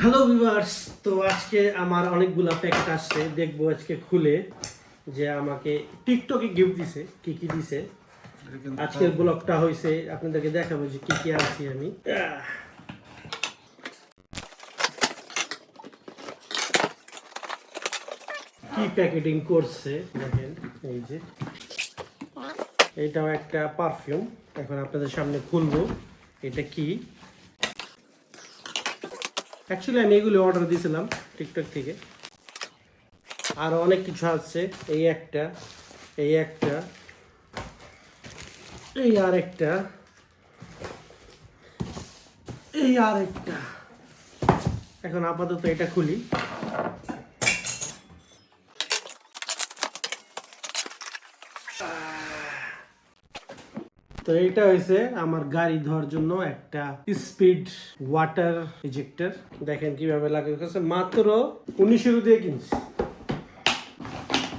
Hello viewers তো আজকে আমার অনেকগুলা প্যাকেট আসছে। দেখব আজকে খুলে যে আমাকে টিকটকে গিফট দিছে। কি কি দিছে? আজকের ব্লগটা হয়েছে আপনাদেরকে দেখাবো যে কি কি আনছি আমি। কি প্যাকেটিং করছে? দেখেন, এই যে। এইটাও একটা পারফিউম এখন আপনাদের সামনে খুলবো। এটা কি? অ্যাকচুয়ালি আমি এগুলি অর্ডার দিয়েছিলাম টিকটক থেকে। আর অনেক কিছু আছে। এই একটা এই একটা, এই আর একটা, এই আর একটা। এখন আপাতত এটা খুলি। তো এটা হয়েছে আমার গাড়ি ধোয়ার জন্য একটা স্পিড ওয়াটার ইজেক্টর দেখেন কীভাবে লাগে। কাছে মাত্র উনিশের দিয়ে কিনছি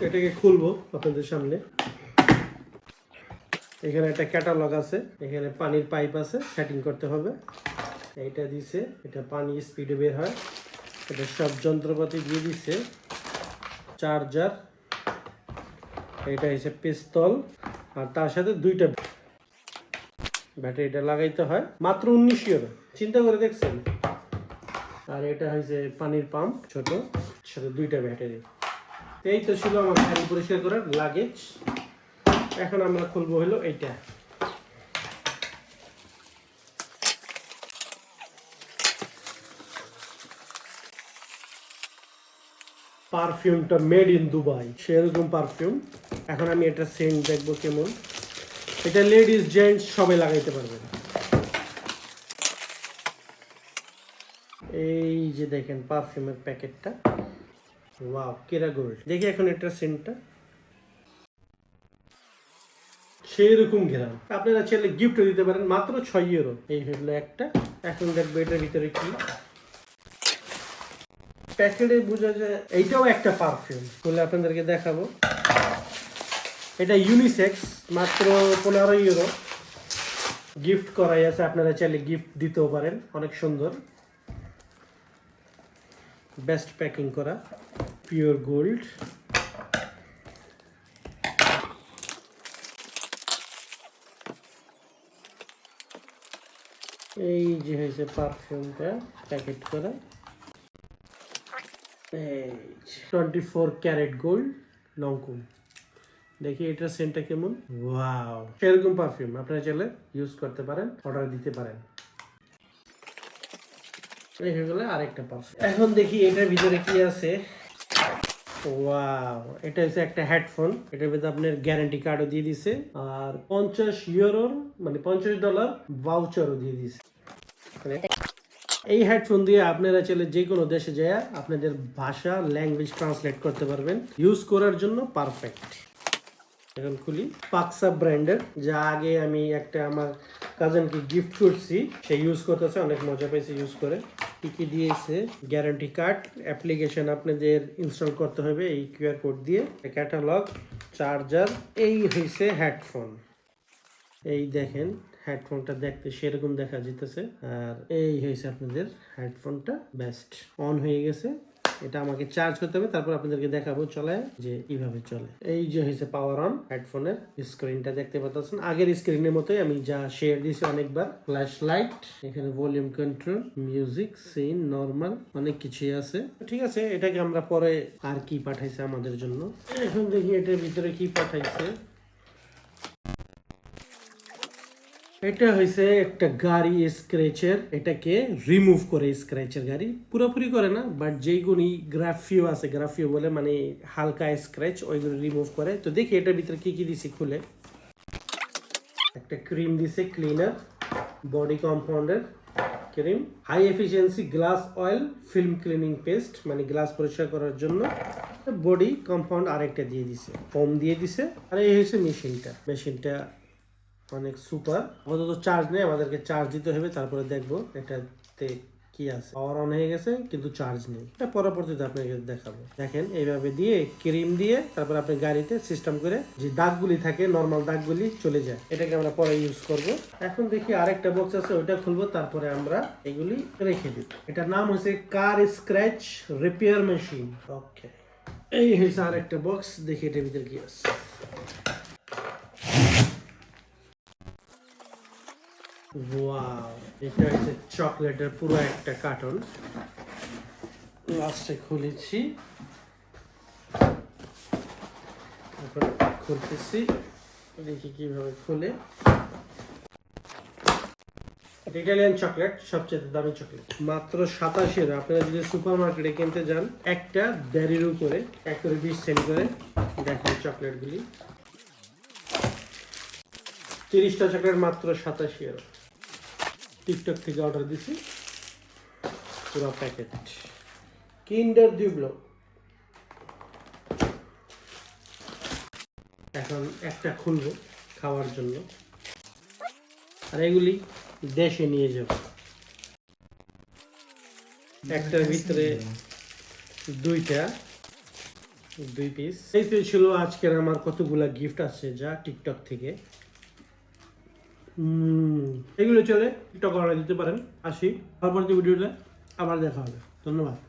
এটাকে খুলবো আপনাদের সামনে। এখানে একটা ক্যাটালগ আছে। এখানে পানির পাইপ আছে, সেটিং করতে হবে। এইটা দিছে, এটা পানি স্পিডে বের হয়। এটা সব যন্ত্রপাতি দিয়ে দিছে। চার্জার। এটা হচ্ছে পিস্তল। আর তার সাথে দুইটা ব্যাটারিটা লাগাইতে হয়। মাত্র উনিশ ইউরো চিন্তা করে দেখছেন? আর এটা হয়েছে পানির পাম্প, ছোট। সাথে দুইটা ব্যাটারি। এই তো ছিল আমার গাড়ি পরিষ্কার করার লাগেজ। এখন আমরা খুলবো হলো এইটা। পারফিউমটা মেড ইন দুবাই। সেরকম পারফিউম। এখন আমি এটা সেন্ট দেখব কেমন। এটা লেডিস জেন্টস সবাই লাগাইতে পারবেন। এই যে দেখেন পারফিউমের প্যাকেটটা। ওয়াও কেরা গোল্ড দেখি এখন এটা সেন্টটা সেই রকম ঘেরান। আপনারা চাইলে গিফট দিতে পারেন, মাত্র ছয় ইউরো এই হলো একটা। এখন দেখব এটার ভিতরে কি। প্যাকেটে বোঝা যায়, এইটাও একটা পারফিউম বলে আপনাদেরকে দেখাবো। এটা ইউনিসেক্স মাত্র পনেরো ইউরো গিফট করাই আছে আপনারা চাইলে গিফট দিতেও পারেন, অনেক সুন্দর। বেস্ট প্যাকিং করা পিওর গোল্ড এই যে হয়েছে পারফিউমটা প্যাকেট করা। টোয়েন্টি ফোর ক্যারেট গোল্ড লংকুম। দেখি এটার সেন্টটা কেমন। ওয়াও সেরকম পারফিউম আপনারা চাইলে ইউজ করতে পারেন অর্ডার দিতে পারেন। এই হয়ে গেলে আরেকটা পারফিউম এখন দেখি এটার ভিতরে কি আছে। ওয়াও এটা হচ্ছে একটা হেডফোন এটার ভিতরে আপনার গ্যারান্টি কার্ডও দিয়ে দিছে আর পঞ্চাশ ইউরোর মানে পঞ্চাশ ডলার ভাউচারও দিয়ে দিছে। মানে এই হেডফোন দিয়ে আপনারা চাইলে যে কোনো দেশে যায় আপনাদের ভাষা ল্যাঙ্গুয়েজ ট্রান্সলেট করতে পারবেন। ইউজ করার জন্য পারফেক্ট এখন খুলি। পাকসা ব্র্যান্ডের, যা আগে আমি একটা আমার কাজিনকে গিফট করছি, সে ইউজ করতেছে, অনেক মজা পেয়েছে ইউজ করে। কি কি দিয়েছে? গ্যারান্টি কার্ড অ্যাপ্লিকেশন আপনাদের ইনস্টল করতে হবে এই কিউআর কোড দিয়ে। ক্যাটালগ চার্জার এই হয়েছে হেডফোন এই দেখেন হেডফোনটা দেখতে সেরকম দেখা যেতেছে আর এই হয়েছে আপনাদের হেডফোনটা বেস্ট অন হয়ে গেছে। এটা আমাকে চার্জ করতে হবে, তারপর আপনাদেরকে দেখাবো চলে যে কীভাবে চলে। এই যে হয়েছে পাওয়ার অন হেডফোনের স্ক্রিনটা দেখতে পাচ্ছেন। আগের স্ক্রিনের মতোই আমি যা শেয়ার দিয়েছি অনেকবার ফ্ল্যাশ লাইট এখানে volume control music scene normal অনেক কিছুই আছে। ঠিক আছে, এটাকে আমরা পরে আর কি পাঠাইছে আমাদের জন্য? এখন দেখি এটার ভিতরে কি পাঠাইছে। এটা হয়েছে একটা গাড়ি স্ক্র্যাচের এটাকে রিমুভ করে স্ক্র্যাচের গাড়ি। পুরোপুরি করে না বাট যেইগুলি গ্রাফিও আছে গ্রাফিও বলে মানে হালকা স্ক্র্যাচ ওইগুলো রিমুভ করে। তো দেখি এটার ভিতরে কি কি দিছি খুলে। একটা ক্রিম দিছে cleaner body compounder cream high efficiency glass oil film cleaning paste মানে গ্লাস পরিষ্কার করার জন্য। বডি কম্পাউন্ড আরেকটা দিয়ে দিছে ফোম দিয়ে দিছে। আর এই হয়েছে মেশিনটা মেশিনটা অনেক সুপার। আপাতত চার্জ নেই, আমাদেরকে চার্জ দিতে হবে, তারপরে দেখব এটাতে কি আছে। পাওয়ার অন হয়ে গেছে, কিন্তু চার্জ নেই। এটা পরবর্তীতে আপনাকে দেখাবো। দেখেন, এইভাবে দিয়ে ক্রিম দিয়ে তারপর আপনি গাড়িতে সিস্টেম করে যে দাগগুলি থাকে নর্মাল দাগগুলি চলে যায়। এটাকে আমরা পরে ইউজ করব। এখন দেখি আরেকটা বক্স আছে, ওইটা খুলবো, তারপরে আমরা এগুলি রেখে দিব। এটার নাম হচ্ছে car scratch repair machine okay এই হয়েছে আরেকটা বক্স দেখি এটার ভিতরে কি আছে। ওয়াও এটা হচ্ছে চকলেটের পুরো একটা কার্টন। লাস্টে খুলেছি। এখন খুলতেছি। দেখি কীভাবে খুলে। ইটালিয়ান চকলেট সবচেয়ে দামি চকলেট মাত্র সাতাশি আপনারা যদি সুপার মার্কেটে কিনতে যান, একটা দেড়ির উপরে, এক করে বিশ সেন্ট করে, দেখেন চকলেটগুলি তিরিশটা চকলেট মাত্র সাতাশি টিকটক থেকে অর্ডার দিছি। পুরো প্যাকেট কিন্ডার দিবলো এখন একটা খুলবো খাওয়ার জন্য। আর এগুলি দেশে নিয়ে যাব। একটার ভিতরে দুইটা, দুই পিস এই তো ছিল আজকের আমার কতগুলা গিফট আছে যা টিকটক থেকে। এগুলো চলে টিকটক অর্ডার দিতে পারেন আসি। পরবর্তী ভিডিওতে আবার দেখা হবে। ধন্যবাদ।